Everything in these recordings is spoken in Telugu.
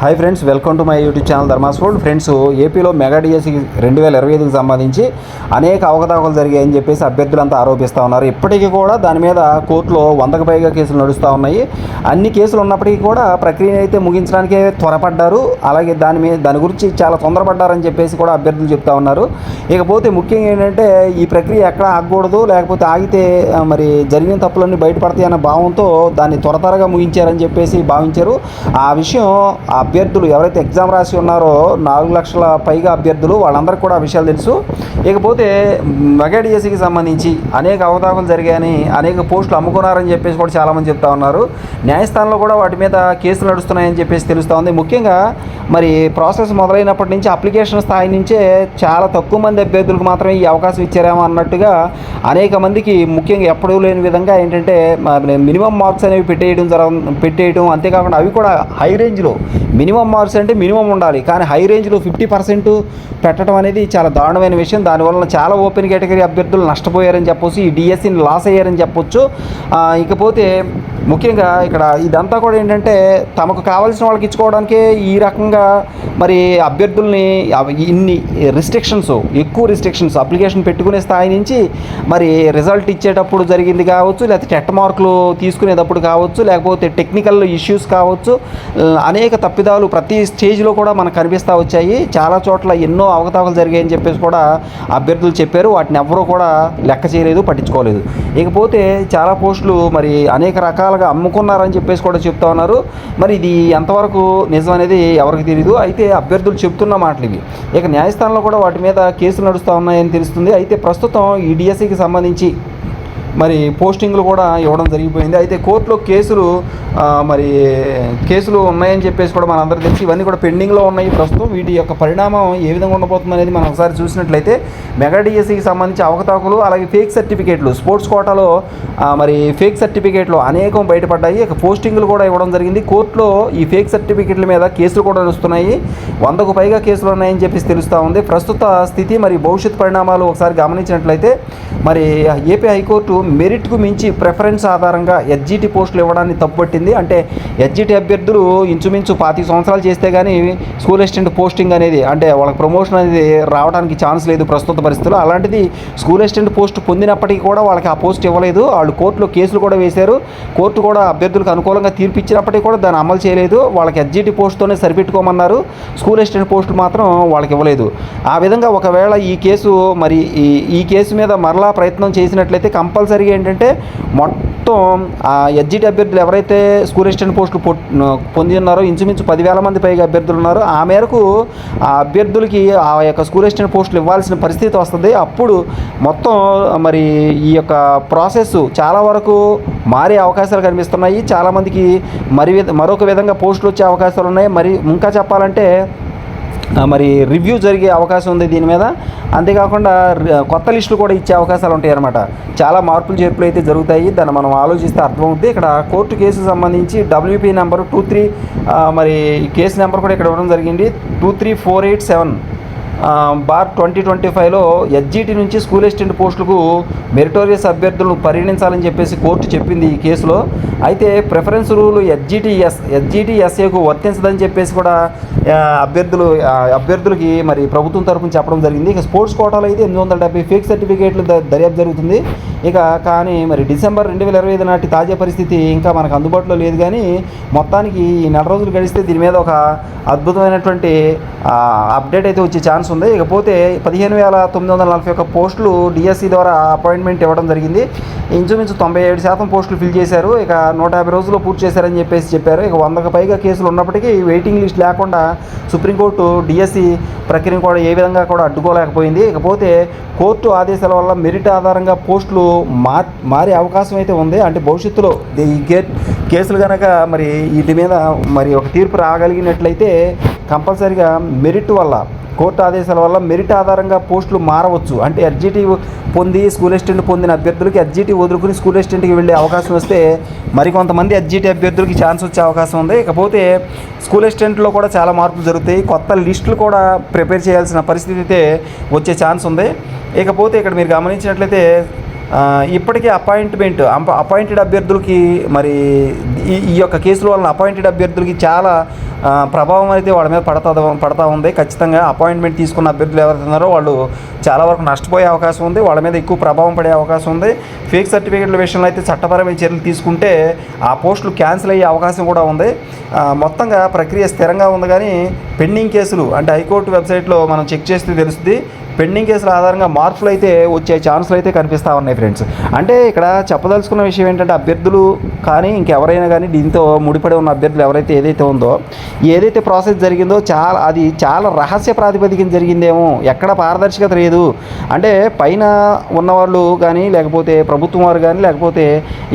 Hi friends welcome to my YouTube channel Dharmas food friends ఏపీలో మెగా డిఎస్సి రెండు వేల ఇరవై ఐదుకి సంబంధించి అనేక అవకతవకలు జరిగాయని చెప్పేసి అభ్యర్థులంతా ఆరోపిస్తూ ఉన్నారు. ఇప్పటికీ కూడా దాని మీద కోర్టులో వందకు పైగా కేసులు నడుస్తూ ఉన్నాయి. అన్ని కేసులు ఉన్నప్పటికీ కూడా ప్రక్రియను అయితే ముగించడానికే త్వరపడ్డారు. అలాగే దాని మీద దాని గురించి చాలా తొందరపడ్డారని చెప్పేసి కూడా అభ్యర్థులు చెప్తా ఉన్నారు. ఇకపోతే ముఖ్యంగా ఏంటంటే ఈ ప్రక్రియ ఎక్కడ ఆగకూడదు లేకపోతే ఆగితే మరి జరిగిన తప్పులన్నీ బయటపడతాయి అన్న భావంతో దాన్ని త్వర త్వరగా ముగించారని చెప్పేసి భావించారు. ఆ విషయం ఆ అభ్యర్థులు ఎవరైతే ఎగ్జామ్ రాసి ఉన్నారో నాలుగు లక్షల పైగా అభ్యర్థులు వాళ్ళందరికీ కూడా ఆ విషయాలు తెలుసు. ఇకపోతే మెగాడిఎస్సికి సంబంధించి అనేక అవతావకలు జరిగాయని అనేక పోస్టులు అమ్ముకున్నారని చెప్పేసి కూడా చాలామంది చెప్తా ఉన్నారు. న్యాయస్థానంలో కూడా వాటి మీద కేసులు నడుస్తున్నాయని చెప్పేసి తెలుస్తూ ఉంది. ముఖ్యంగా మరి ప్రాసెస్ మొదలైనప్పటి నుంచి అప్లికేషన్ స్థాయి నుంచే చాలా తక్కువ మంది అభ్యర్థులకు మాత్రమే ఈ అవకాశం ఇచ్చారేమో అన్నట్టుగా అనేక మందికి ముఖ్యంగా ఎప్పుడూ లేని విధంగా ఏంటంటే మినిమం మార్క్స్ అనేవి పెట్టేయడం జరగ పెట్టేయడం అంతేకాకుండా అవి కూడా హై రేంజ్లో మినిమం మార్క్స్ అంటే మినిమం ఉండాలి. కానీ హై రేంజ్లో ఫిఫ్టీ పర్సెంట్ పెట్టడం అనేది చాలా దారుణమైన విషయం. దానివల్ల చాలా ఓపెన్ కేటగిరీ అభ్యర్థులు నష్టపోయారని చెప్పొచ్చు. ఈ డిఎస్సిని లాస్ అయ్యారని చెప్పొచ్చు. ఇకపోతే ముఖ్యంగా ఇక్కడ ఇదంతా కూడా ఏంటంటే తమకు కావాల్సిన వాళ్ళకి ఇచ్చుకోవడానికే ఈ రకంగా మరి అభ్యర్థుల్ని అవి ఇన్ని రిస్ట్రిక్షన్స్ ఎక్కువ రిస్ట్రిక్షన్స్ అప్లికేషన్ పెట్టుకునే స్థాయి నుంచి మరి రిజల్ట్ ఇచ్చేటప్పుడు జరిగింది కావచ్చు లేకపోతే టెట్ మార్కులు తీసుకునేటప్పుడు కావచ్చు లేకపోతే టెక్నికల్ ఇష్యూస్ కావచ్చు అనేక తప్పిదాలు ప్రతి స్టేజ్లో కూడా మనకు కనిపిస్తూ వచ్చాయి. చాలా చోట్ల ఎన్నో అవకతవకలు జరిగాయని చెప్పేసి కూడా అభ్యర్థులు చెప్పారు. వాటిని ఎవరూ కూడా లెక్క చేయలేదు పట్టించుకోలేదు. ఇకపోతే చాలా పోస్టులు మరి అనేక రకాల రకాలుగా అమ్ముకున్నారని చెప్పేసి కూడా చెప్తా ఉన్నారు. మరి ఇది ఎంతవరకు నిజం అనేది ఎవరికి తెలియదు అయితే అభ్యర్థులు చెప్తున్న మాటలు ఇవి. ఇక న్యాయస్థానంలో కూడా వాటి మీద కేసులు నడుస్తూ ఉన్నాయని తెలుస్తుంది. అయితే ప్రస్తుతం ఈ డిఎస్సికి సంబంధించి మరి పోస్టింగ్లు కూడా ఇవ్వడం జరిగిపోయింది. అయితే కోర్టులో కేసులు మరి కేసులు ఉన్నాయని చెప్పేసి కూడా మనందరికీ తెలిసి. ఇవన్నీ కూడా పెండింగ్లో ఉన్నాయి. ప్రస్తుతం వీటి యొక్క పరిణామం ఏ విధంగా ఉండబోతుంది అనేది మనం ఒకసారి చూసినట్లయితే మెగా డిఎస్సికి సంబంధించి అవకతవకలు అలాగే ఫేక్ సర్టిఫికేట్లు స్పోర్ట్స్ కోటాలో మరి ఫేక్ సర్టిఫికేట్లు అనేకం బయటపడ్డాయి. ఇక పోస్టింగ్లు కూడా ఇవ్వడం జరిగింది. కోర్టులో ఈ ఫేక్ సర్టిఫికేట్ల మీద కేసులు కూడా నడుస్తున్నాయి. వందకు పైగా కేసులు ఉన్నాయని చెప్పేసి తెలుస్తూ ఉంది. ప్రస్తుత స్థితి మరి భవిష్యత్ పరిణామాలు ఒకసారి గమనించినట్లయితే మరి ఏపీ హైకోర్టు మెరిట్కు మించి ప్రిఫరెన్స్ ఆధారంగా ఎస్జిటి పోస్టులు ఇవ్వడాన్ని తప్పుపట్టింది. అంటే ఎస్జిటి అభ్యర్థులు ఇంచుమించు పాతి సంవత్సరాలు చేస్తే కానీ స్కూల్ అసిస్టెంట్ పోస్టింగ్ అనేది అంటే వాళ్ళకి ప్రమోషన్ అనేది రావడానికి ఛాన్స్ లేదు ప్రస్తుత పరిస్థితుల్లో. అలాంటిది స్కూల్ అసిస్టెంట్ పోస్ట్ పొందినప్పటికీ కూడా వాళ్ళకి ఆ పోస్ట్ ఇవ్వలేదు. వాళ్ళు కోర్టులో కేసులు కూడా వేశారు. కోర్టు కూడా అభ్యర్థులకు అనుకూలంగా తీర్పు ఇచ్చినప్పటికీ కూడా దాన్ని అమలు చేయలేదు. వాళ్ళకి ఎస్జిటి పోస్ట్తోనే సరిపెట్టుకోమన్నారు. స్కూల్ అసిస్టెంట్ పోస్టులు మాత్రం వాళ్ళకి ఇవ్వలేదు. ఆ విధంగా ఒకవేళ ఈ కేసు మరి ఈ ఈ కేసు మీద మరలా ప్రయత్నం చేసినట్లయితే కంపల్సరీ కంపల్సరీగా ఏంటంటే మొత్తం ఆ ఎస్జిటి అభ్యర్థులు ఎవరైతే స్కూల్ అసిస్టెంట్ పోస్టులు పొంది ఉన్నారో ఇంచుమించు పదివేల మంది పైగా అభ్యర్థులు ఉన్నారు ఆ మేరకు ఆ అభ్యర్థులకి ఆ యొక్క స్కూల్ అసిస్టెంట్ పోస్టులు ఇవ్వాల్సిన పరిస్థితి వస్తుంది. అప్పుడు మొత్తం మరి ఈ యొక్క ప్రాసెస్ చాలా వరకు మారే అవకాశాలు కనిపిస్తున్నాయి. చాలామందికి మరి మరొక విధంగా పోస్టులు వచ్చే అవకాశాలు ఉన్నాయి. మరి ఇంకా చెప్పాలంటే మరి రివ్యూ జరిగే అవకాశం ఉంది దీని మీద. అంతేకాకుండా కొత్త లిస్టులు కూడా ఇచ్చే అవకాశాలు ఉంటాయి అన్నమాట చాలా మార్పులు చేర్పులు అయితే జరుగుతాయి. దాన్ని మనం ఆలోచిస్తే అర్థమవుతుంది ఇక్కడ కోర్టు కేసు సంబంధించి డబ్ల్యూపీ నెంబర్ టూ త్రీ మరి కేసు నెంబర్ కూడా ఇక్కడ ఇవ్వడం జరిగింది. Two three four eight seven bar twenty twenty ఫైవ్లో ఎస్జిటి నుంచి స్కూల్ అసిస్టెంట్ పోస్టులకు మెరిటోరియస్ అభ్యర్థులను పరిగణించాలని చెప్పేసి కోర్టు చెప్పింది ఈ కేసులో. అయితే preference rule SGT S SGT ఎస్ఏకు వర్తించదని చెప్పేసి కూడా అభ్యర్థులు అభ్యర్థులకి మరి ప్రభుత్వం తరఫున చెప్పడం జరిగింది. ఇక స్పోర్ట్స్ కోటాలో అయితే ఎనిమిది వందల డెబ్బై ఫేక్ సర్టిఫికేట్లు దర్యాప్తు జరుగుతుంది. ఇక కానీ మరి డిసెంబర్ రెండు వేల ఇరవై ఐదు నాటి తాజా పరిస్థితి ఇంకా మనకు అందుబాటులో లేదు కానీ మొత్తానికి ఈ నెల రోజులు గడిస్తే దీని మీద ఒక అద్భుతమైనటువంటి అప్డేట్ అయితే వచ్చే ఛాన్స్ ఉంది. ఇకపోతే పదిహేను వేల తొమ్మిది వందల నలభై ఒక్క పోస్టులు డిఎస్సి ద్వారా అపాయింట్మెంట్ ఇవ్వడం జరిగింది. ఇంచుమించు తొంభై ఏడు శాతం పోస్టులు ఫిల్ చేశారు. ఇక నూట యాభై రోజుల్లో పూర్తి చేశారని చెప్పేసి చెప్పారు. ఇక వందకు పైగా కేసులు ఉన్నప్పటికీ వెయిటింగ్ లిస్ట్ లేకుండా సుప్రీంకోర్టు డిఎస్సి ప్రక్రియను కూడా ఏ విధంగా కూడా అడ్డుకోలేకపోయింది. ఇకపోతే కోర్టు ఆదేశాల వల్ల మెరిట్ ఆధారంగా పోస్టులు మా మారే అవకాశం అయితే ఉంది. అంటే భవిష్యత్తులో ఈ గే కేసులు కనుక మరి వీటి మీద మరి ఒక తీర్పు రాగలిగినట్లయితే కంపల్సరిగా మెరిట్ వల్ల కోర్టు ఆదేశాల వల్ల మెరిట్ ఆధారంగా పోస్టులు మారవచ్చు. అంటే ఎస్జిటి పొంది స్కూల్ అసిస్టెంట్ పొందిన అభ్యర్థులకి ఎస్జిటి వదులుకుని స్కూల్ అసిస్టెంట్కి వెళ్ళే అవకాశం వస్తే మరికొంతమంది ఎస్జిటి అభ్యర్థులకి ఛాన్స్ వచ్చే అవకాశం ఉంది. ఇకపోతే స్కూల్ అసిస్టెంట్లో కూడా చాలా మార్పులు జరుగుతాయి. కొత్త లిస్టులు కూడా ప్రిపేర్ చేయాల్సిన పరిస్థితి అయితే వచ్చే ఛాన్స్ ఉంది. ఇకపోతే ఇక్కడ మీరు గమనించినట్లయితే ఇప్పటికే అపాయింట్మెంట్ అపాయింటెడ్ అభ్యర్థులకి మరి ఈ ఈ యొక్క కేసుల వలన అపాయింటెడ్ అభ్యర్థులకి చాలా ప్రభావం అయితే వాళ్ళ మీద పడతా పడతా ఉంది. ఖచ్చితంగా అపాయింట్మెంట్ తీసుకున్న అభ్యర్థులు ఎవరైతే ఉన్నారో వాళ్ళు చాలా వరకు నష్టపోయే అవకాశం ఉంది. వాళ్ళ మీద ఎక్కువ ప్రభావం పడే అవకాశం ఉంది. ఫేక్ సర్టిఫికేట్ల విషయంలో అయితే చట్టపరమైన చర్యలు తీసుకుంటే ఆ పోస్టులు క్యాన్సిల్ అయ్యే అవకాశం కూడా ఉంది. మొత్తంగా ప్రక్రియ స్థిరంగా ఉంది కానీ పెండింగ్ కేసులు అంటే హైకోర్టు వెబ్సైట్లో మనం చెక్ చేస్తే తెలుస్తుంది. పెండింగ్ కేసుల ఆధారంగా మార్పులు అయితే వచ్చే ఛాన్సులు అయితే కనిపిస్తూ ఉన్నాయి ఫ్రెండ్స్ అంటే ఇక్కడ చెప్పదలుచుకున్న విషయం ఏంటంటే అభ్యర్థులు కానీ ఇంకెవరైనా కానీ దీంతో ముడిపడి ఉన్న అభ్యర్థులు ఎవరైతే ఏదైతే ఉందో ఏదైతే ప్రాసెస్ జరిగిందో చాలా అది చాలా రహస్య ప్రాతిపదికన జరిగిందేమో ఎక్కడ పారదర్శకత లేదు. అంటే పైన ఉన్నవాళ్ళు కానీ లేకపోతే ప్రభుత్వం వారు కానీ లేకపోతే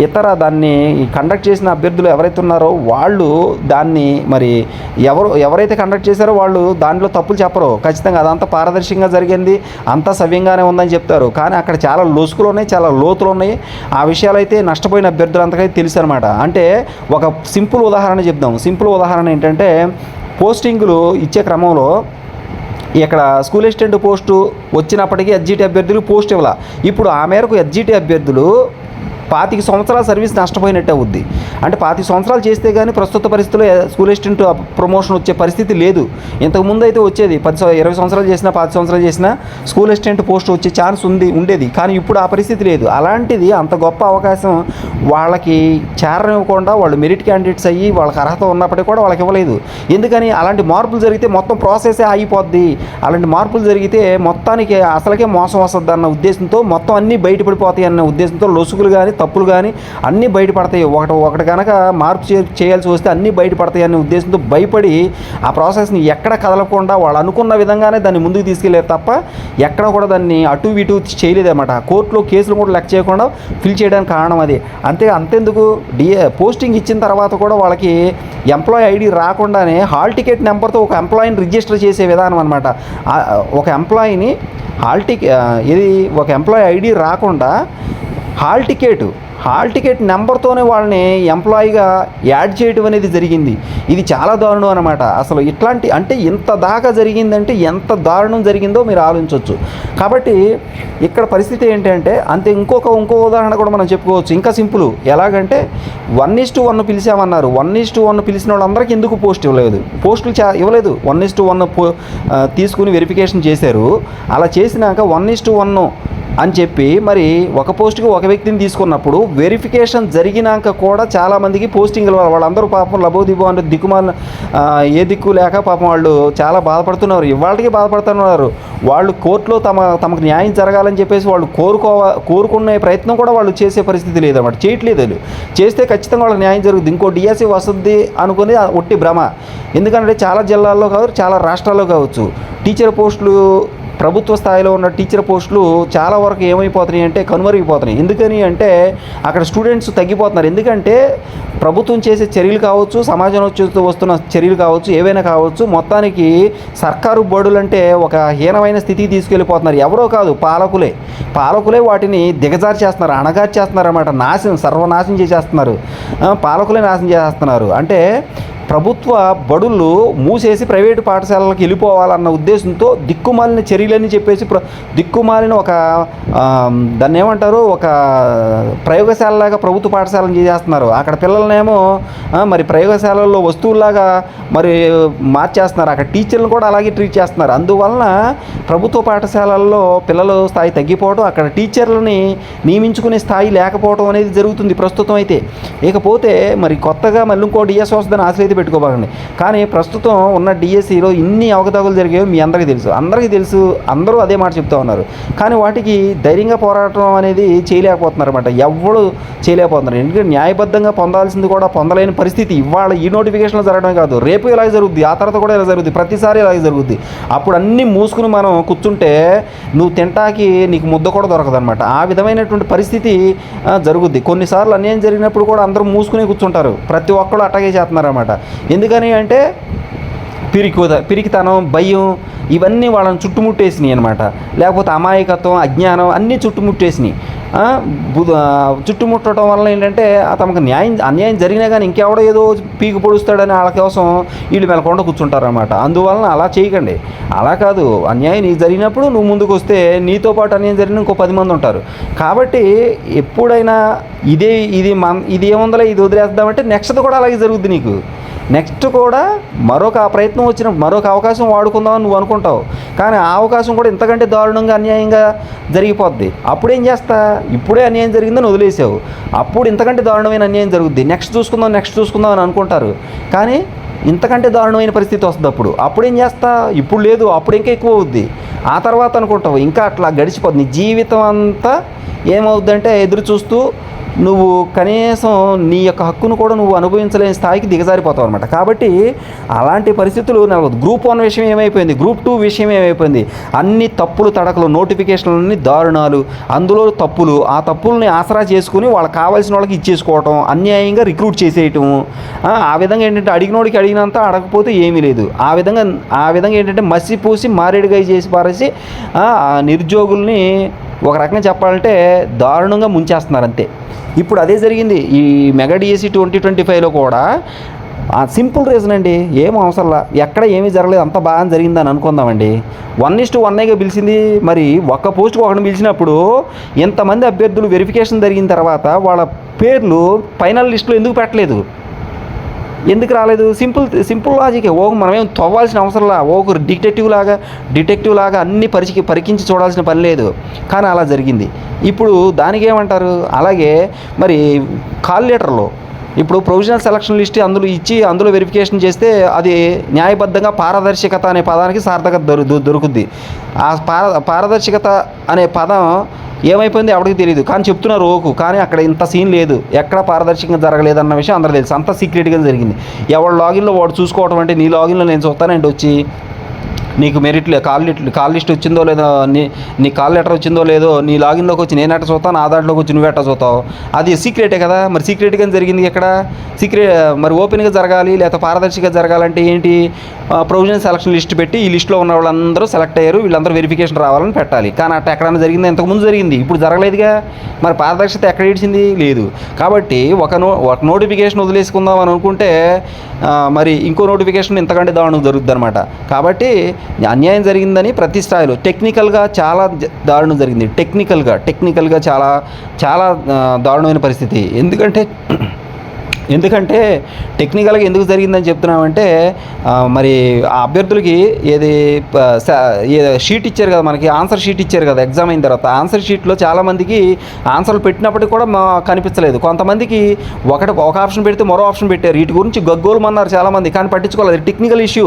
ఇతర దాన్ని కండక్ట్ చేసిన అభ్యర్థులు ఎవరైతే ఉన్నారో వాళ్ళు దాన్ని మరి ఎవరు ఎవరైతే కండక్ట్ చేశారో వాళ్ళు దాంట్లో తప్పులు చెప్పరు. ఖచ్చితంగా అదంతా పారదర్శకంగా జరిగింది. అంతా సవ్యంగానే ఉందని చెప్తారు. కానీ అక్కడ చాలా లొసుకులు ఉన్నాయి చాలా లోతులు ఉన్నాయి ఆ విషయాలు అయితే నష్టపోయిన అభ్యర్థులు అంతకైతే తెలుసు అనమాట అంటే ఒక సింపుల్ ఉదాహరణ చెప్దాం. సింపుల్ ఉదాహరణ ఏంటంటే పోస్టింగులు ఇచ్చే క్రమంలో ఇక్కడ స్కూల్ అసిస్టెంట్ పోస్టు వచ్చినప్పటికీ ఎస్జిటి అభ్యర్థులు పోస్ట్ ఇవ్వాల. ఇప్పుడు ఆ మేరకు ఎస్జిటి అభ్యర్థులు పాతిక సంవత్సరాల సర్వీస్ నష్టపోయినట్టే అవుద్ది. అంటే పాతిక సంవత్సరాలు చేస్తే కానీ ప్రస్తుత పరిస్థితుల్లో స్కూల్ అసిస్టెంట్ ప్రమోషన్ వచ్చే పరిస్థితి లేదు. ఇంతకు ముందు అయితే వచ్చేది. పది ఇరవై సంవత్సరాలు చేసినా పాతి సంవత్సరాలు చేసినా స్కూల్ అసిస్టెంట్ పోస్ట్ వచ్చే ఛాన్స్ ఉంది ఉండేది. కానీ ఇప్పుడు ఆ పరిస్థితి లేదు. అలాంటిది అంత గొప్ప అవకాశం వాళ్ళకి చేరనివ్వకుండా వాళ్ళు మెరిట్ క్యాండిడేట్స్ అయ్యి వాళ్ళకి అర్హత ఉన్నప్పటికీ కూడా వాళ్ళకి ఇవ్వలేదు. ఎందుకని? అలాంటి మార్పులు జరిగితే మొత్తం ప్రాసెసే అయిపోద్ది అలాంటి మార్పులు జరిగితే మొత్తానికి అసలుకే మోసం వస్తుంది అన్న ఉద్దేశంతో మొత్తం అన్నీ బయటపడిపోతాయి అన్న ఉద్దేశంతో లొసుగులు కానీ తప్పులు కానీ అన్నీ బయటపడతాయి. ఒకటి ఒకటి కనుక మార్పు చే- చేయాల్సి వస్తే అన్నీ బయటపడతాయి అనే ఉద్దేశంతో భయపడి ఆ ప్రాసెస్ని ఎక్కడ కదలకుండా వాళ్ళు అనుకున్న విధంగానే దాన్ని ముందుకు తీసుకెళ్ళారు తప్ప ఎక్కడ కూడా దాన్ని అటు ఇటు చేయలేదన్నమాట. కోర్టులో కేసులు కూడా లెక్క చేయకుండా ఫిల్ చేయడానికి కారణం అది. అంతే అంతెందుకు డిఏ పోస్టింగ్ ఇచ్చిన తర్వాత కూడా వాళ్ళకి ఎంప్లాయీ ఐడి రాకుండానే హాల్ టికెట్ నెంబర్తో ఒక ఎంప్లాయీని రిజిస్టర్ చేసే విధానం అనమాట ఒక ఎంప్లాయీని హాల్ టికెట్ ఇది ఒక ఎంప్లాయీ ఐడి రాకుండా హాల్ టికెట్ హాల్ టికెట్ నెంబర్తోనే వాళ్ళని ఎంప్లాయీగా యాడ్ చేయడం అనేది జరిగింది. ఇది చాలా దారుణం అనమాట అసలు ఇట్లాంటి అంటే ఇంత దాకా జరిగిందంటే ఎంత దారుణం జరిగిందో మీరు ఆలోచించవచ్చు కాబట్టి ఇక్కడ పరిస్థితి ఏంటంటే అంతే ఇంకొక ఇంకో ఉదాహరణ కూడా మనం చెప్పుకోవచ్చు. ఇంకా సింపుల్. ఎలాగంటే వన్ ఇస్ టు వన్ పిలిచామన్నారు. వన్ ఇస్ టు వన్ పిలిచిన వాళ్ళందరికీ ఎందుకు పోస్ట్ ఇవ్వలేదు? పోస్టులు చా ఇవ్వలేదు. వన్ ఇస్ టు వన్ పో తీసుకుని వెరిఫికేషన్ చేశారు. అలా చేసినాక వన్ ఇస్ టు వన్ అని చెప్పి మరి ఒక పోస్ట్కి ఒక వ్యక్తిని తీసుకున్నప్పుడు వెరిఫికేషన్ జరిగినాక కూడా చాలామందికి పోస్టింగ్ వాళ్ళందరూ పాపం లబోదిబో అంటే దిక్కుమాల ఏ దిక్కు లేక పాపం వాళ్ళు చాలా బాధపడుతున్నారు. ఇవాళకి బాధపడుతున్నారు. వాళ్ళు కోర్టులో తమ తమకు న్యాయం జరగాలని చెప్పేసి వాళ్ళు కోరుకోవా కోరుకునే ప్రయత్నం కూడా వాళ్ళు చేసే పరిస్థితి లేదన్నమాట. చేయట్లేదు చేస్తే ఖచ్చితంగా వాళ్ళకి న్యాయం జరుగుతుంది. ఇంకో డిఎస్సి వస్తుంది అనుకుని ఒట్టి భ్రమ. ఎందుకంటే చాలా జిల్లాల్లో కావచ్చు చాలా రాష్ట్రాల్లో కావచ్చు టీచర్ పోస్టులు ప్రభుత్వ స్థాయిలో ఉన్న టీచర్ పోస్టులు చాలా వరకు ఏమైపోతున్నాయి అంటే కనుమరిగిపోతున్నాయి. ఎందుకని అంటే అక్కడ స్టూడెంట్స్ తగ్గిపోతున్నారు. ఎందుకంటే ప్రభుత్వం చేసే చర్యలు కావచ్చు సమాజంలో వస్తున్న చర్యలు కావచ్చు ఏవైనా కావచ్చు మొత్తానికి సర్కారు బడులు అంటే ఒక హీనమైన స్థితికి తీసుకెళ్ళిపోతున్నారు. ఎవరో కాదు పాలకులే. పాలకులే వాటిని దిగజారి చేస్తున్నారు అణగారి చేస్తున్నారు అన్నమాట. నాశనం సర్వనాశనం చేసేస్తున్నారు. పాలకులే నాశనం చేస్తున్నారు అంటే ప్రభుత్వ బడులు మూసేసి ప్రైవేటు పాఠశాలలకు వెళ్ళిపోవాలన్న ఉద్దేశంతో దిక్కుమాలిన చర్యలని చెప్పేసి దిక్కుమాలిన ఒక దాన్ని ఏమంటారు? ఒక ప్రయోగశాలలాగా ప్రభుత్వ పాఠశాలను చేసేస్తున్నారు. అక్కడ పిల్లలనేమో మరి ప్రయోగశాలల్లో వస్తువుల్లాగా మరి మార్చేస్తున్నారు. అక్కడ టీచర్లను కూడా అలాగే ట్రీట్ చేస్తున్నారు. అందువలన ప్రభుత్వ పాఠశాలల్లో పిల్లల స్థాయి తగ్గిపోవడం అక్కడ టీచర్లని నియమించుకునే స్థాయి లేకపోవడం అనేది జరుగుతుంది ప్రస్తుతం అయితే. ఇకపోతే మరి కొత్తగా మళ్ళీ ఇంకో డిఎస్ వస్తుందని ఆశ అయితే పెట్టుకోబాకండి. కానీ ప్రస్తుతం ఉన్న డిఎస్సిలో ఇన్ని అవకతవకలు జరిగాయో మీ అందరికీ తెలుసు. అందరికీ తెలుసు అందరూ అదే మాట చెప్తా ఉన్నారు. కానీ వాటికి ధైర్యంగా పోరాటం అనేది చేయలేకపోతున్నారు అనమాట ఎవడు చేయలేకపోతున్నారు. ఎందుకంటే న్యాయబద్ధంగా పొందాల్సింది కూడా పొందలేని పరిస్థితి. ఇవాళ ఈ నోటిఫికేషన్లో జరగడమే కాదు. రేపు ఇలాగే జరుగుద్ది. ఆ తర్వాత కూడా ఇలా జరుగుద్ది. ప్రతిసారి ఇలాగే జరుగుద్ది. అప్పుడు అన్నీ మూసుకుని మనం కూర్చుంటే నువ్వు తింటాకి నీకు ముద్ద కూడా దొరకదు అనమాట ఆ విధమైనటువంటి పరిస్థితి జరుగుద్ది. కొన్నిసార్లు అన్యాయం జరిగినప్పుడు కూడా అందరూ మూసుకునే కూర్చుంటారు. ప్రతి ఒక్కరు అట్టగే చేస్తున్నారన్నమాట. ఎందుకని అంటే పిరికి పిరికితనం భయం ఇవన్నీ వాళ్ళని చుట్టుముట్టేసినాయి అనమాట లేకపోతే అమాయకత్వం అజ్ఞానం అన్నీ చుట్టుముట్టేసినాయి. బుధ- చుట్టుముట్టడం వల్ల ఏంటంటే ఆ తమకు న్యాయం అన్యాయం జరిగినా కానీ ఇంకెవడో ఏదో పీకు పొడుస్తాడని వాళ్ళ కోసం వీళ్ళు మెలకొండ కూర్చుంటారనమాట అందువలన అలా చేయకండి. అలా కాదు. అన్యాయం నీకు జరిగినప్పుడు నువ్వు ముందుకు వస్తే నీతో పాటు అన్యాయం జరిగిన ఇంకో పది మంది ఉంటారు. కాబట్టి ఎప్పుడైనా ఇదే ఇది మన ఇది ఏముందలే ఇది వదిలేద్దామంటే నెక్స్ట్ కూడా అలాగే జరుగుద్ది నీకు. నెక్స్ట్ కూడా మరొక ప్రయత్నం వచ్చిన మరొక అవకాశం వాడుకుందామని నువ్వు అనుకుంటావు. కానీ ఆ అవకాశం కూడా ఇంతకంటే దారుణంగా అన్యాయంగా జరిగిపోద్ది. అప్పుడేం చేస్తా? ఇప్పుడే అన్యాయం జరిగిందని వదిలేసావు. అప్పుడు ఇంతకంటే దారుణమైన అన్యాయం జరుగుద్ది. నెక్స్ట్ చూసుకుందాం నెక్స్ట్ చూసుకుందాం అని అనుకుంటారు. కానీ ఇంతకంటే దారుణమైన పరిస్థితి వస్తుంది అప్పుడు. అప్పుడేం చేస్తా? ఇప్పుడు లేదు అప్పుడు ఇంకా ఎక్కువ అవుద్ది. ఆ తర్వాత అనుకుంటావు. ఇంకా అట్లా గడిచిపోతుంది నీ జీవితం అంతా ఏమవుద్దంటే ఎదురు చూస్తూ నువ్వు కనీసం నీ యొక్క హక్కును కూడా నువ్వు అనుభవించలేని స్థాయికి దిగజారిపోతావు అనమాట కాబట్టి అలాంటి పరిస్థితులు నెలకొద్దు. గ్రూప్ వన్ విషయం ఏమైపోయింది? గ్రూప్ టూ విషయం ఏమైపోయింది? అన్ని తప్పులు తడకలు నోటిఫికేషన్లన్నీ దారుణాలు. అందులో తప్పులు ఆ తప్పుల్ని ఆసరా చేసుకుని వాళ్ళకి కావాల్సిన వాళ్ళకి ఇచ్చేసుకోవటం అన్యాయంగా రిక్రూట్ చేసేయటం. ఆ, విధంగా ఏంటంటే అడిగినోడికి అడిగినంత అడగకపోతే ఏమీ లేదు. ఆ విధంగా ఆ విధంగా ఏంటంటే మసి పూసి మారేడుగా చేసి పారేసి ఆ, నిరుద్యోగుల్ని ఒక రకంగా చెప్పాలంటే దారుణంగా ముంచేస్తున్నారు అంతే. ఇప్పుడు అదే జరిగింది. ఈ మెగా డిఎస్సి ట్వంటీ ట్వంటీ ఫైవ్లో కూడా ఆ సింపుల్ రీజన్ అండి ఏం అవసరంలా ఎక్కడ ఏమీ జరగలేదు అంత బాగా జరిగిందని అనుకుందామండి. వన్ ఇస్ టు వన్గా పిలిచింది మరి ఒక్క పోస్ట్కి ఒకటి పిలిచినప్పుడు ఎంతమంది అభ్యర్థులు వెరిఫికేషన్ జరిగిన తర్వాత వాళ్ళ పేర్లు ఫైనల్ లిస్టులో ఎందుకు పెట్టలేదు? ఎందుకు రాలేదు? Simple simple లాజికే. ఓ మనమేం తవ్వాల్సిన అవసరంలా ఓ డిటెక్టివ్ లాగా డిటెక్టివ్ లాగా అన్ని పరిచి పరికించి చూడాల్సిన పని లేదు. కానీ అలా జరిగింది. ఇప్పుడు దానికి ఏమంటారు? అలాగే మరి కాల్ లెటర్లో. ఇప్పుడు ప్రొవిజనల్ సెలక్షన్ లిస్ట్ అందులో ఇచ్చి అందులో వెరిఫికేషన్ చేస్తే అది న్యాయబద్ధంగా పారదర్శకత అనే పదానికి సార్థకత దొరు దొరుకుద్ది. ఆ పార పారదర్శకత అనే పదం ఏమైపోయింది ఎవరికి తెలియదు కానీ చెప్తున్నారు ఓకు కానీ అక్కడ ఇంత సీన్ లేదు. ఎక్కడ పారదర్శకంగా జరగలేదు అన్న విషయం అందరూ తెలుసు. అంత సీక్రెట్గా జరిగింది. ఎవడు లాగిన్లో వాడు చూసుకోవటం అంటే నీ లాగిన్లో నేను చూస్తానంటే వచ్చి నీకు merit call list call list వచ్చిందో లేదో నీ నీ కాల్ లెటర్ వచ్చిందో లేదో నీ లాగిన్లోకి వచ్చి నేను ఎట్ట చూస్తాను ఆ దాంట్లోకి వచ్చి నువ్వు ఎట్ట చూస్తావు? అది సీక్రెటే కదా? మరి సీక్రెట్గా జరిగింది ఎక్కడ? సీక్రెట్ మరి ఓపెన్గా జరగాలి లేకపోతే పారదర్శిగా జరగాలంటే ఏంటి? ప్రొవిజన్ సెలక్షన్ లిస్ట్ పెట్టి ఈ లిస్ట్లో ఉన్న వాళ్ళందరూ సెలెక్ట్ అయ్యారు వీళ్ళందరూ వెరిఫికేషన్ రావాలని పెట్టాలి. కానీ అట్ట ఎక్కడైనా జరిగింది? ఇంతకుముందు జరిగింది. ఇప్పుడు జరగలేదుగా. మరి పారదర్శకత ఎక్కడ ఇడిచింది లేదు. కాబట్టి ఒక నో ఒక నోటిఫికేషన్ వదిలేసుకుందాం అని అనుకుంటే మరి ఇంకో నోటిఫికేషన్ ఇంతకంటే దారుణం జరుగుద్ది అనమాట కాబట్టి అన్యాయం జరిగిందని ప్రతి స్థాయిలో టెక్నికల్గా చాలా దారుణం జరిగింది. టెక్నికల్గా టెక్నికల్గా చాలా చాలా దారుణమైన పరిస్థితి. ఎందుకంటే ఎందుకంటే టెక్నికల్గా ఎందుకు జరిగిందని చెప్తున్నామంటే మరి ఆ అభ్యర్థులకి ఏది షీట్ ఇచ్చారు కదా మనకి ఆన్సర్ షీట్ ఇచ్చారు కదా ఎగ్జామ్ అయిన తర్వాత. ఆన్సర్ షీట్లో చాలామందికి ఆన్సర్లు పెట్టినప్పటికీ కూడా మా కనిపించలేదు. కొంతమందికి ఒకటి ఒక ఆప్షన్ పెడితే మరో ఆప్షన్ పెట్టారు. వీటి గురించి గగ్గోలమన్నారు చాలామంది కానీ పట్టించుకోలేదు. Technical issue.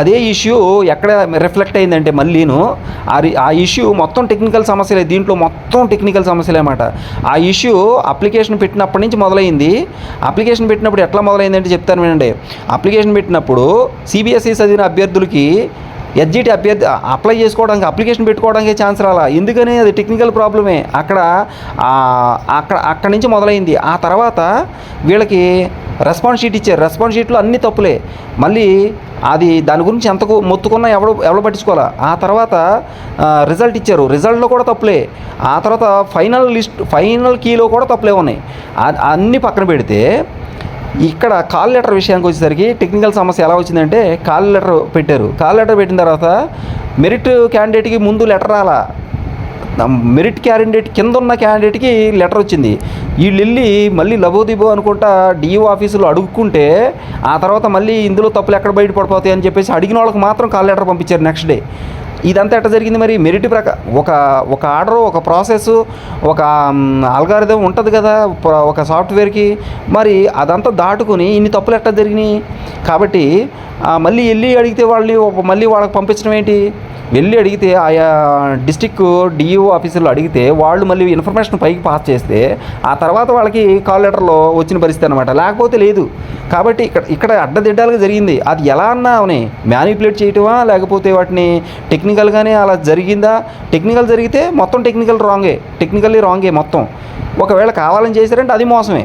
అదే ఇష్యూ ఎక్కడ రిఫ్లెక్ట్ అయిందంటే మళ్ళీను ఆ ఇష్యూ మొత్తం టెక్నికల్ సమస్యలే దీంట్లో మొత్తం టెక్నికల్ సమస్యలే అన్నమాట. ఆ ఇష్యూ అప్లికేషన్ పెట్టినప్పటి నుంచి మొదలైంది. అప్లికేషన్ పెట్టినప్పుడు ఎట్లా మొదలైందంటే చెప్తాను వినండి. అప్లికేషన్ పెట్టినప్పుడు సిబిఎస్ఈ చదివిన అభ్యర్థులకి ఎస్జిటి అభ్యర్థి అప్లై చేసుకోవడానికి అప్లికేషన్ పెట్టుకోవడానికి ఛాన్స్ రాలా. ఎందుకని? అది టెక్నికల్ ప్రాబ్లమే అక్కడ అక్కడ అక్కడి నుంచి మొదలైంది. ఆ తర్వాత వీళ్ళకి రెస్పాన్స్ షీట్ ఇచ్చారు. రెస్పాన్స్ షీట్లో అన్ని తప్పులే. మళ్ళీ అది దాని గురించి ఎంతకు మొత్తుకున్నా ఎవడు ఎవడు పట్టించుకోవాలా? ఆ తర్వాత రిజల్ట్ ఇచ్చారు. రిజల్ట్లో కూడా తప్పులే. ఆ తర్వాత ఫైనల్ లిస్ట్ ఫైనల్ కీలో కూడా తప్పులే ఉన్నాయి. అన్నీ పక్కన పెడితే ఇక్కడ కాల్ లెటర్ విషయానికి వచ్చేసరికి టెక్నికల్ సమస్య ఎలా వచ్చిందంటే కాల్ లెటర్ పెట్టారు. కాల్ లెటర్ పెట్టిన తర్వాత మెరిట్ క్యాండిడేట్కి ముందు లెటర్ రాలా. మెరిట్ క్యాండిడేట్ కింద ఉన్న క్యాండిడేట్కి లెటర్ వచ్చింది. వీళ్ళు వెళ్ళి మళ్ళీ లబోదిబో అనుకుంటా డిఓ ఆఫీసులో అడుక్కుంటే ఆ తర్వాత మళ్ళీ ఇందులో తప్పులు ఎక్కడ బయటపడిపోతాయి అని చెప్పేసి అడిగిన వాళ్ళకి మాత్రం కాల్ లెటర్ పంపించారు నెక్స్ట్ డే. ఇదంతా ఎట్ట జరిగింది మరి? మెరిట్ ప్రకా ఒక ఒక ఆర్డర్ ఒక ప్రాసెస్ ఒక అల్గారిథం ఉంటుంది కదా ఒక సాఫ్ట్వేర్కి మరి అదంతా దాటుకుని ఇన్ని తప్పులు ఎట్ట జరిగినాయి? కాబట్టి మళ్ళీ వెళ్ళి అడిగితే వాళ్ళని మళ్ళీ వాళ్ళకి పంపించడం ఏంటి? వెళ్ళి అడిగితే ఆయా డిస్టిక్ డిఈఓ ఆఫీసులో అడిగితే వాళ్ళు మళ్ళీ ఇన్ఫర్మేషన్ పైకి పాస్ చేస్తే ఆ తర్వాత వాళ్ళకి కాల్ లెటర్లో వచ్చిన పరిస్థితి అనమాట లేకపోతే లేదు. కాబట్టి ఇక్కడ ఇక్కడ అడ్డదిడ్డాలుగా జరిగింది. అది ఎలా అన్నా అవని మ్యానిపులేట్ చేయటమా? లేకపోతే వాటిని టెక్నికల్గానే అలా జరిగిందా? టెక్నికల్ జరిగితే మొత్తం టెక్నికల్ రాంగే టెక్నికల్లీ రాంగే మొత్తం. ఒకవేళ కావాలని చేశారంటే అది మోసమే.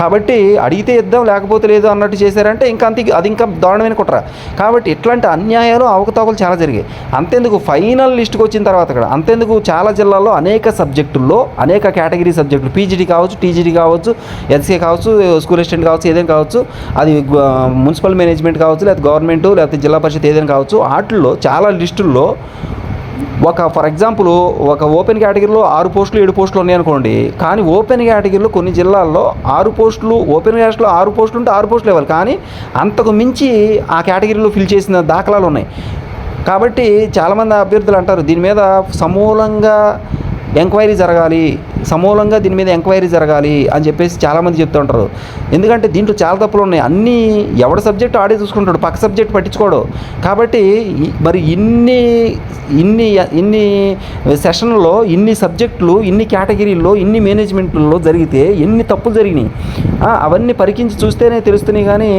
కాబట్టి అడిగితే ఇద్దాం లేకపోతే లేదు అన్నట్టు చేశారంటే ఇంకా అంత అది ఇంకా దారుణమైన కుట్ర. కాబట్టి ఇట్లాంటి అన్యాయాలు అవకతవకలు చాలా జరిగాయి. అంతేందుకు ఫైనల్ లిస్ట్కి వచ్చిన తర్వాత ఇక్కడ అంతేందుకు చాలా జిల్లాల్లో అనేక సబ్జెక్టుల్లో అనేక కేటగిరీ సబ్జెక్టులు పీజీడీ కావచ్చు టీజీడీ కావచ్చు ఎస్సీ కావచ్చు స్కూల్ అసిస్టెంట్ కావచ్చు ఏదైనా కావచ్చు అది మున్సిపల్ మేనేజ్మెంట్ కావచ్చు లేకపోతే గవర్నమెంట్ లేకపోతే జిల్లా పరిషత్ ఏదైనా కావచ్చు వాటిల్లో చాలా లిస్టుల్లో ఒక ఫర్ ఎగ్జాంపుల్ ఒక ఓపెన్ కేటగిరీలో ఆరు పోస్టులు ఏడు పోస్టులు ఉన్నాయనుకోండి కానీ ఓపెన్ కేటగిరీలో కొన్ని జిల్లాల్లో ఆరు పోస్టులు ఓపెన్ కేటగిరీలో ఆరు పోస్టులు ఉంటే ఆరు పోస్టులు ఇవ్వాలి. కానీ అంతకు మించి ఆ కేటగిరీలో ఫిల్ చేసిన దాఖలాలు ఉన్నాయి. కాబట్టి చాలామంది అభ్యర్థులు అంటారు దీని మీద సమూలంగా ఎంక్వైరీ జరగాలి సమూలంగా దీని మీద ఎంక్వైరీ జరగాలి అని చెప్పేసి చాలామంది చెప్తూ ఉంటారు. ఎందుకంటే దీంట్లో చాలా తప్పులు ఉన్నాయి. అన్నీ ఎవడ సబ్జెక్ట్ ఆడే చూసుకుంటాడు పక్క సబ్జెక్ట్ పట్టించుకోడు. కాబట్టి మరి ఇన్ని ఇన్ని ఇన్ని సెషన్లో ఇన్ని సబ్జెక్టులు ఇన్ని కేటగిరీల్లో ఇన్ని మేనేజ్మెంట్లో జరిగితే ఎన్ని తప్పులు జరిగినాయి? అవన్నీ పరికించి చూస్తేనే తెలుస్తున్నాయి కానీ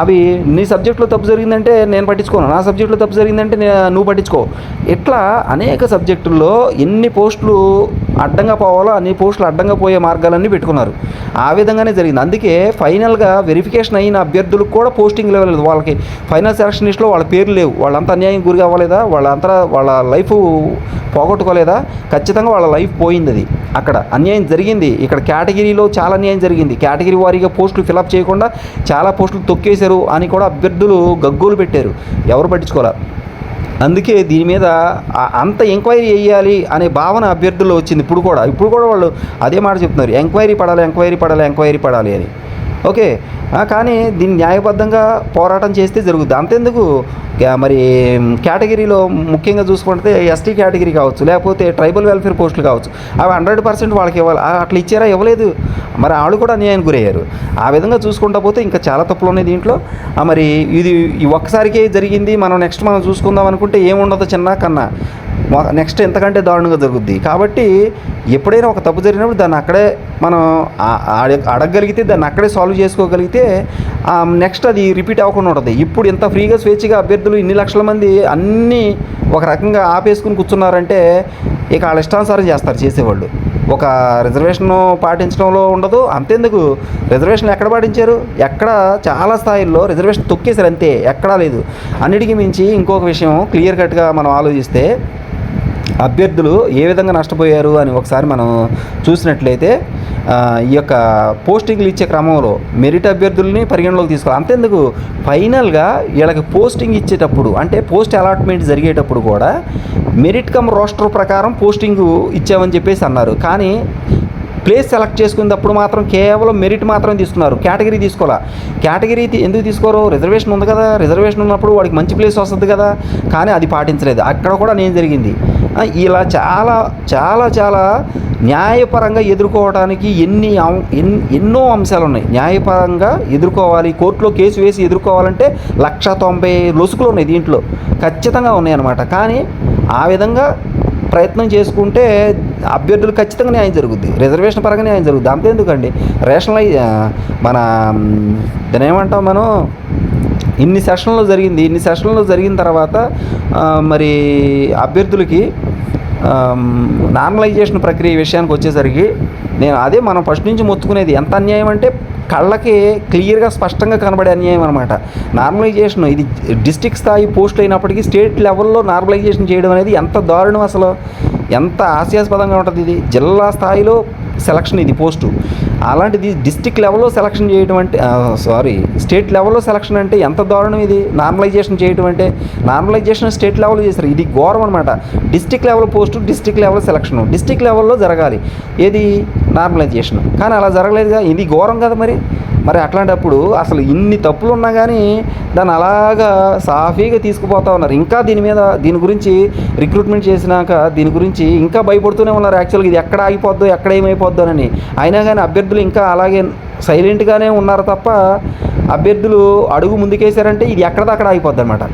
అవి నీ సబ్జెక్టులో తప్పు జరిగిందంటే నేను పట్టించుకోను. నా సబ్జెక్టులో తప్పు జరిగిందంటే నువ్వు పట్టించుకో. ఇట్లా అనేక సబ్జెక్టుల్లో ఎన్ని పోస్టులు అడ్డంగా పోవాలో అన్ని పోస్టులు అడ్డంగా పోయే మార్గాలన్నీ పెట్టుకున్నారు. ఆ విధంగానే జరిగింది. అందుకే ఫైనల్గా వెరిఫికేషన్ అయిన అభ్యర్థులకు కూడా పోస్టింగ్ లెవెల్ లేదు. వాళ్ళకి ఫైనల్ సెలక్షన్ లిస్ట్లో వాళ్ళ పేర్లు లేవు. వాళ్ళంతా అన్యాయం గురి అవ్వలేదా వాళ్ళంతా వాళ్ళ లైఫ్ పోగొట్టుకోలేదా? ఖచ్చితంగా వాళ్ళ లైఫ్ పోయింది అది. అక్కడ అన్యాయం జరిగింది. ఇక్కడ కేటగిరీలో చాలా అన్యాయం జరిగింది. కేటగిరీ వారీగా పోస్టులు ఫిలప్ చేయకుండా చాలా పోస్టులు తొక్కేశారు అని కూడా అభ్యర్థులు గగ్గోలు పెట్టారు. ఎవరు పట్టించుకోలే అందుకే దీని మీద అంత ఎంక్వైరీ వేయాలి అనే భావన అభ్యర్థుల్లో వచ్చింది. ఇప్పుడు కూడా ఇప్పుడు కూడా వాళ్ళు అదే మాట చెప్తున్నారు. ఎంక్వైరీ పడాలి ఎంక్వైరీ పడాలి ఎంక్వైరీ పడాలి అని. ఓకే. కానీ దీన్ని న్యాయబద్ధంగా పోరాటం చేస్తే జరుగుతుంది అంతెందుకు? మరి కేటగిరీలో ముఖ్యంగా చూసుకుంటే ఎస్టీ కేటగిరీ కావచ్చు లేకపోతే ట్రైబల్ వెల్ఫేర్ పోస్టులు కావచ్చు అవి హండ్రెడ్ పర్సెంట్ వాళ్ళకి ఇవ్వాలి. అట్లా ఇచ్చారా? ఇవ్వలేదు. మరి వాళ్ళు కూడా అన్యాయం గురయ్యారు. ఆ విధంగా చూసుకుంటా పోతే ఇంకా చాలా తప్పులు ఉన్నాయి దీంట్లో. మరి ఇది ఒక్కసారికే జరిగింది. మనం నెక్స్ట్ మనం చూసుకుందాం అనుకుంటే ఏముండదు చిన్న కన్నా. నెక్స్ట్ ఎంతకంటే దారుణంగా జరుగుద్ది. కాబట్టి ఎప్పుడైనా ఒక తప్పు జరిగినప్పుడు దాన్ని అక్కడే మనం అడ- అడగగలిగితే దాన్ని అక్కడే సాల్వ్ చేసుకోగలిగితే నెక్స్ట్ అది రిపీట్ అవ్వకుండా ఉంటుంది. ఇప్పుడు ఇంత ఫ్రీగా స్వేచ్ఛగా అభ్యర్థులు ఇన్ని లక్షల మంది అన్నీ ఒక రకంగా ఆపేసుకుని కూర్చున్నారంటే ఇక వాళ్ళ ఇష్టానుసారం చేస్తారు చేసేవాళ్ళు. ఒక రిజర్వేషన్ పాటించడంలో ఉండదు. అంతెందుకు? రిజర్వేషన్ ఎక్కడ పాటించారు? ఎక్కడ చాలా స్థాయిల్లో రిజర్వేషన్ తొక్కేశారు అంతే ఎక్కడా లేదు. అన్నిటికీ మించి ఇంకొక విషయం క్లియర్ కట్గా మనం ఆలోచిస్తే అభ్యర్థులు ఏ విధంగా నష్టపోయారు అని ఒకసారి మనం చూసినట్లయితే ఈ యొక్క పోస్టింగ్లు ఇచ్చే క్రమంలో మెరిట్ అభ్యర్థుల్ని పరిగణలోకి తీసుకోవాలి. అంతేందుకు? ఫైనల్గా వీళ్ళకి పోస్టింగ్ ఇచ్చేటప్పుడు అంటే పోస్ట్ అలాట్మెంట్ జరిగేటప్పుడు కూడా మెరిట్ కమ్ రోస్టర్ ప్రకారం పోస్టింగ్ ఇచ్చామని చెప్పేసి అన్నారు. కానీ ప్లేస్ సెలెక్ట్ చేసుకునేటప్పుడు మాత్రం కేవలం మెరిట్ మాత్రం తీసుకున్నారు. కేటగిరీ తీసుకోవాలా? కేటగిరీ ఎందుకు తీసుకోరు? రిజర్వేషన్ ఉంది కదా. రిజర్వేషన్ ఉన్నప్పుడు వాడికి మంచి ప్లేస్ వస్తుంది కదా. కానీ అది పాటించలేదు. అక్కడ కూడా నేను జరిగింది. ఇలా చాలా చాలా చాలా న్యాయపరంగా ఎదుర్కోవడానికి ఎన్ని అం- ఎన్- ఎన్నో అంశాలు ఉన్నాయి. న్యాయపరంగా ఎదుర్కోవాలి. కోర్టులో కేసు వేసి ఎదుర్కోవాలంటే లక్ష తొంభై లొసుకులు ఉన్నాయి దీంట్లో. ఖచ్చితంగా ఉన్నాయన్నమాట. కానీ ఆ విధంగా ప్రయత్నం చేసుకుంటే అభ్యర్థులు ఖచ్చితంగా న్యాయం జరుగుద్ది. రిజర్వేషన్ పరంగా న్యాయం జరుగుద్ది. అంతేందుకండి రేషనలై మన దాని ఏమంటాం మనం? ఇన్ని సెషన్లు జరిగింది. ఇన్ని సెషన్లు జరిగిన తర్వాత మరి అభ్యర్థులకి నార్మలైజేషన్ ప్రక్రియ విషయానికి వచ్చేసరికి నేను అదే మనం ఫస్ట్ నుంచి మొత్తుకునేది. ఎంత అన్యాయం అంటే కళ్ళకి క్లియర్గా స్పష్టంగా కనబడే అన్యాయం అనమాట నార్మలైజేషన్ ఇది డిస్టిక్ స్థాయి పోస్ట్ అయినప్పటికీ స్టేట్ లెవెల్లో నార్మలైజేషన్ చేయడం అనేది ఎంత దారుణం అసలు? ఎంత హాస్యాస్పదంగా ఉంటుంది ఇది? జిల్లా స్థాయిలో సెలక్షన్ ఇది పోస్టు అలాంటిది డిస్టిక్ లెవెల్లో సెలక్షన్ చేయడం అంటే సారీ స్టేట్ లెవెల్లో సెలక్షన్ అంటే ఎంత దారుణం ఇది? నార్మలైజేషన్ చేయడం అంటే నార్మలైజేషన్ స్టేట్ లెవెల్లో చేశారు ఇది ఘోరం అనమాట district level post district level selection district లెవెల్లో జరగాలి. ఏది? నార్మలైజేషన్ కానీ అలా జరగలేదుగా? ఇది ఘోరం కదా మరి? మరి అట్లాంటప్పుడు అసలు ఇన్ని తప్పులు ఉన్నా కానీ దాన్ని అలాగా సాఫీగా తీసుకుపోతా ఉన్నారు. ఇంకా దీని మీద దీని గురించి రిక్రూట్మెంట్ చేసినాక దీని గురించి ఇంకా భయపడుతూనే ఉన్నారు యాక్చువల్గా ఇది ఎక్కడ ఆగిపోద్దో ఎక్కడ ఏమైపోద్దో అని. అయినా కానీ అభ్యర్థులు ఇంకా అలాగే సైలెంట్గానే ఉన్నారు తప్ప అభ్యర్థులు అడుగు ముందుకేశారంటే ఇది ఎక్కడిదక్కడ ఆగిపోద్ది అనమాట